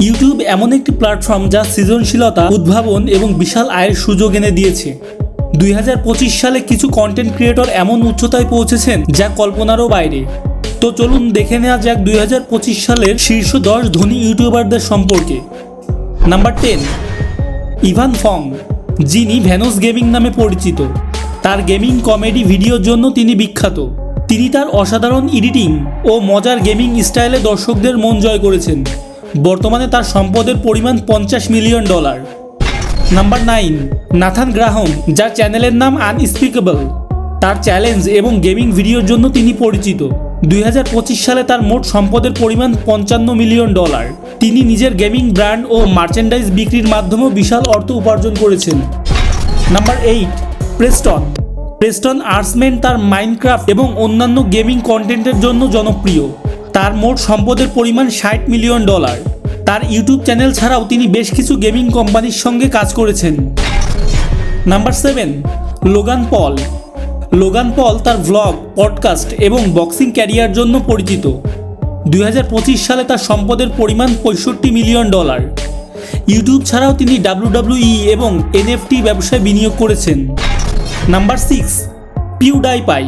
YouTube এমন একটি platform যা সৃজনশীলতা, উদ্ভাবন এবং বিশাল আয়ের সুযোগ এনে দিয়েছে। দুই হাজার পঁচিশ সালে কিছু কন্টেন্ট ক্রিয়েটর এমন উচ্চতায় পৌঁছেছেন যা কল্পনারও বাইরে। তো চলুন দেখে নেওয়া যাক দুই হাজার পঁচিশ সালের শীর্ষ দশ ধনী ইউটিউবারদের সম্পর্কে। নাম্বার টেন ইভান ফং, যিনি ভ্যানোস গেমিং নামে পরিচিত। তার গেমিং কমেডি ভিডিওর জন্য তিনি বিখ্যাত। তিনি তার অসাধারণ এডিটিং ও মজার গেমিং স্টাইলে দর্শকদের মন জয় করেছেন। বর্তমানে তার সম্পদের পরিমাণ পঞ্চাশ million dollar. Number nine Nathan Graham, যার চ্যানেলের নাম আনস্পিকেবল তার চ্যালেঞ্জ এবং গেমিং ভিডিওর জন্য তিনি পরিচিত। দুই হাজার পঁচিশ সালে তার মোট সম্পদের পরিমাণ পঞ্চান্ন মিলিয়ন ডলার। তিনি নিজের গেমিং ব্র্যান্ড ও মার্চেন্ডাইজ বিক্রির মাধ্যমেও বিশাল অর্থ উপার্জন করেছেন। Number eight Preston Preston Arsement তার মাইনক্রাফট এবং অন্যান্য গেমিং কন্টেন্টের জন্য জনপ্রিয়। তার মোট সম্পদের পরিমাণ ষাট মিলিয়ন ডলার। তার ইউটিউব চ্যানেল ছাড়াও তিনি বেশ কিছু গেমিং কোম্পানির সঙ্গে কাজ করেছেন। Number seven, Logan Paul. Logan Paul তার ভ্লগ পডকাস্ট এবং বক্সিং ক্যারিয়ার জন্য পরিচিত। দু হাজার পঁচিশ সালে তার সম্পদের পরিমাণ পঁয়ষট্টি মিলিয়ন ডলার। ইউটিউব ছাড়াও তিনি ডাব্লিউডাব্লিউই এবং এনএফটি ব্যবসায় বিনিয়োগ করেছেন। Number six PewDiePie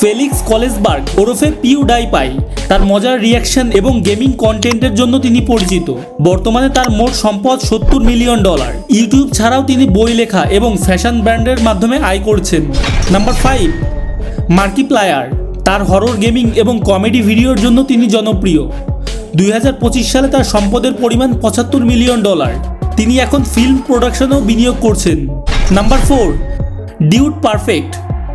Felix Kjellberg ওরফে পিউ ডাই পাই। তার মজার রিয়াকশন এবং গেমিং কন্টেন্টের জন্য তিনি পরিচিত। বর্তমানে তার মোট সম্পদ সত্তর মিলিয়ন ডলার। ইউটিউব ছাড়াও তিনি বই লেখা এবং ফ্যাশন ব্র্যান্ডের মাধ্যমে আয় করছেন। নাম্বার ফাইভ মার্কিপ্লায়ার তার হরর গেমিং এবং কমেডি ভিডিওর জন্য তিনি জনপ্রিয়। দুই হাজার পঁচিশ সালে তার সম্পদের পরিমাণ পঁচাত্তর মিলিয়ন ডলার। তিনি এখন ফিল্ম প্রোডাকশনেও বিনিয়োগ করছেন। নাম্বার ফোর ডিউড পারফেক্ট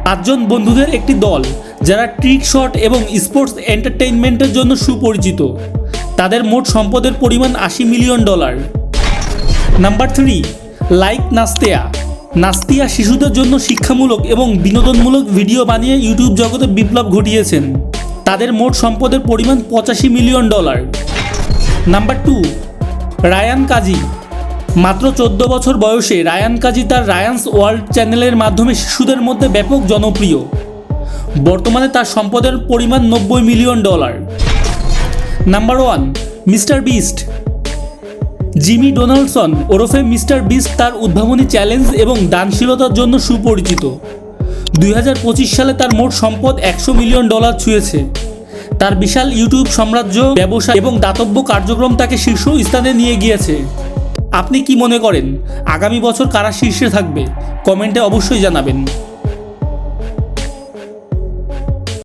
পাঁচজন বন্ধুদের একটি দল, যারা ট্রিক শট এবং স্পোর্টস এন্টারটেইনমেন্টের জন্য সুপরিচিত। তাদের মোট সম্পদের পরিমাণ আশি million dollar. Number three, like Nastya. Nastya শিশুদের জন্য শিক্ষামূলক এবং বিনোদনমূলক ভিডিও বানিয়ে ইউটিউব জগতে বিপ্লব ঘটিয়েছেন। তাদের মোট সম্পদের পরিমাণ পঁচাশি million dollar. Number two, Ryan Kaji. মাত্র চোদ্দ বছর বয়সে রায়ান কাজী তার রায়ান্স ওয়ার্ল্ড চ্যানেলের মাধ্যমে শিশুদের মধ্যে ব্যাপক জনপ্রিয়। বর্তমানে তার সম্পদের পরিমাণ নব্বই million dollar. Number one, Mister Beast. Jimmy Donaldson ওরফে মিস্টার বিস্ট তার উদ্ভাবনী চ্যালেঞ্জ এবং দানশীলতার জন্য সুপরিচিত। দুই হাজার পঁচিশ সালে তার মোট সম্পদ একশো মিলিয়ন ডলার ছুঁয়েছে। তার বিশাল ইউটিউব সাম্রাজ্য ব্যবসা এবং দাতব্য কার্যক্রম তাকে শীর্ষ স্থানে নিয়ে গিয়েছে। আপনি কি মনে করেন? আগামী বছর কারা শীর্ষে থাকবে? কমেন্টে অবশ্যই জানাবেন।